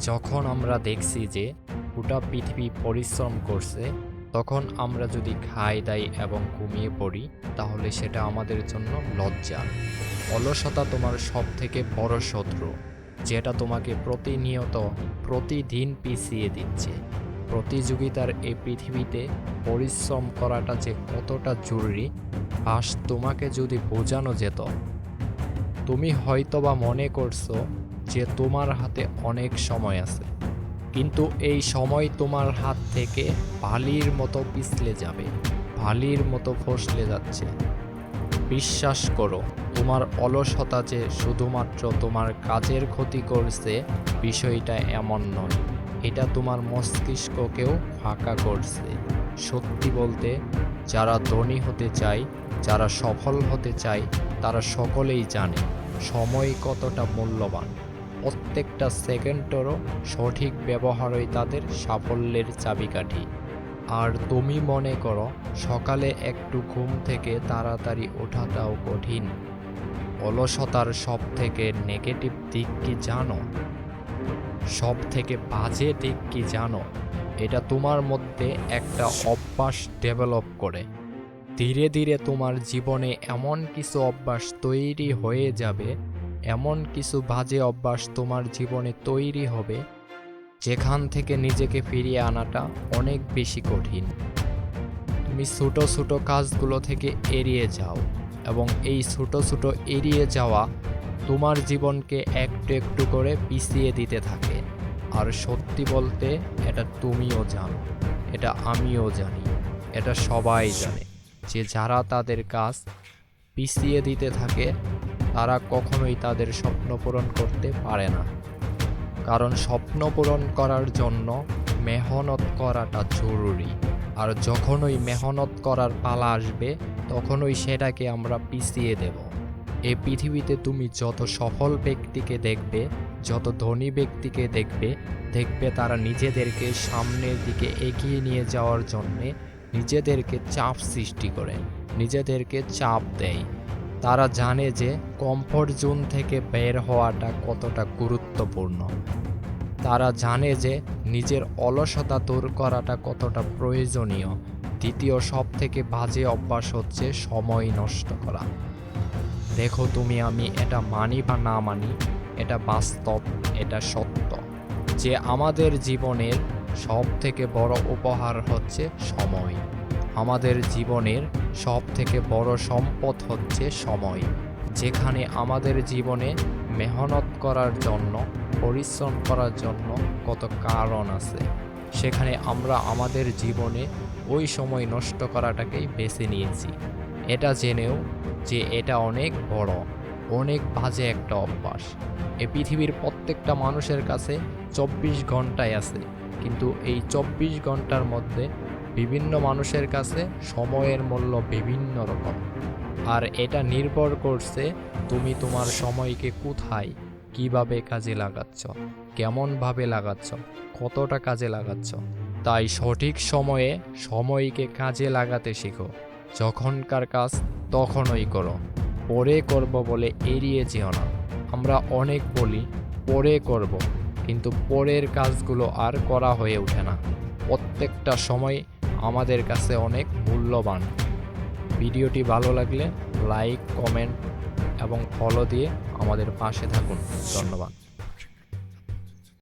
যখন আমরা দেখছি যে গোটা পৃথিবী পরিশ্রম করছে, তখন আমরা যদি খাই, দাই এবং ঘুমিয়ে পড়ি, তাহলে সেটা আমাদের জন্য লজ্জা। অলসতা তোমার সব থেকে বড় শত্রু, যেটা তোমাকে প্রতিনিয়ত, প্রতিদিন পিছিয়ে দিচ্ছে। প্রতিযোগিতার এই পৃথিবীতে পরিশ্রম করাটা যে কতটা জরুরি, আজ তোমাকে যদি বোঝানো যেত, তুমি হয়তোবা মনে করছ যে তোমার হাতে অনেক সময় আছে। কিন্তু এই সময় তোমার হাত থেকে ভালির মতো পিছলে যাবে, ভালির মতো ফসলে যাচ্ছে। বিশ্বাস করো, তোমার অলসতা যে শুধুমাত্র তোমার কাজের ক্ষতি করছে, বিষয়টা এমন নয়। এটা তোমার মস্তিষ্ককেও ফাঁকা করছে। সত্যি বলতে, যারা ধনী হতে চায়, যারা সফল হতে চায়, তারা সকলেই জানে, সময় কতটা মূল্যবান। প্রত্যেকটা সেকেন্ডেরও সঠিক ব্যবহারই তাদের সাফল্যের চাবিকাঠি। আর তুমি মনে করো, সকালে একটু ঘুম থেকে তাড়াতাড়ি ওঠাটাও কঠিন। অলসতার সব থেকে নেগেটিভ দিক কি জানো? সব থেকে বাজে দিক কি জানো? এটা তোমার মধ্যে একটা অভ্যাস ডেভেলপ করে। ধীরে ধীরে তোমার জীবনে এমন কিছু অভ্যাস তৈরি হয়ে যাবে এমন কিছু বাজে অভ্যাস তোমার জীবনে তৈরি হবে, যেখান থেকে নিজেকে ফিরিয়ে আনাটা অনেক বেশি কঠিন। তুমি ছোটো ছোটো কাজগুলো থেকে এড়িয়ে যাও এবং এই ছোটো ছোটো এড়িয়ে যাওয়া তোমার জীবনকে একটু একটু করে পিছিয়ে দিতে থাকে। আর সত্যি বলতে এটা তুমিও জানো, এটা আমিও জানি, এটা সবাই জানে যে যারা তাদের কাজ পিছিয়ে দিতে থাকে তারা কখনোই তাদের স্বপ্ন পূরণ করতে পারে না। কারণ স্বপ্ন পূরণ করার জন্য মেহনত করাটা জরুরি। আর যখন ওই মেহনত করার পালা আসবে, তখনই সেটাকে আমরা পিছিয়ে দেব। এই পৃথিবীতে তুমি যত সফল ব্যক্তিকে দেখবে, যত ধনী ব্যক্তিকে দেখবে দেখবে তারা নিজেদেরকে সামনের দিকে এগিয়ে নিয়ে যাওয়ার জন্যে নিজেদেরকে চাপ সৃষ্টি করে, নিজেদেরকে চাপ দেয়। তারা জানে যে কমফোর্ট জোন থেকে বের হওয়াটা কতটা গুরুত্বপূর্ণ। তারা জানে যে নিজের অলসতা দূর করাটা কতটা প্রয়োজনীয়। দ্বিতীয় সব থেকে বাজে অভ্যাস হচ্ছে সময় নষ্ট করা। দেখো তুমি, আমি এটা মানি বা না মানি, এটা বাস্তব, এটা সত্য। যে আমাদের জীবনের সব থেকে বড় উপহার হচ্ছে সময়। আমাদের জীবনের সব থেকে বড় সম্পদ হচ্ছে সময়, যেখানে আমাদের জীবনে মেহনত করার জন্য, পরিশ্রম করার জন্য কত কারণ আছে। সেখানে আমরা আমাদের জীবনে ওই সময় নষ্ট করাটাকেই বেছে নিয়েছি। এটা জেনেও যে এটা অনেক বড়, অনেক বাজে একটা অভ্যাস। এ পৃথিবীর প্রত্যেকটা মানুষের কাছে চব্বিশ ঘন্টায় আছে, কিন্তু এই চব্বিশ ঘণ্টার মধ্যে বিভিন্ন মানুষের কাছে সময়ের মূল্য বিভিন্ন রকম। আর এটা নির্ভর করছে তুমি তোমার সময়কে কোথায়, কীভাবে কাজে লাগাচ্ছ, কেমনভাবে লাগাচ্ছ, কতটা কাজে লাগাচ্ছ। তাই সঠিক সময়ে সময়কে কাজে লাগাতে শেখো। যখনকার কাজ তখনই করো। পরে করব বলে এড়িয়ে যেও না। আমরা অনেক বলি, পরে করব। কিন্তু পরের কাজগুলো আর করা হয়ে ওঠে না। প্রত্যেকটা সময় আমাদের কাছে অনেক মূল্যবান। ভিডিওটি ভালো লাগলে লাইক, কমেন্ট এবং ফলো দিয়ে আমাদের পাশে থাকুন। ধন্যবাদ।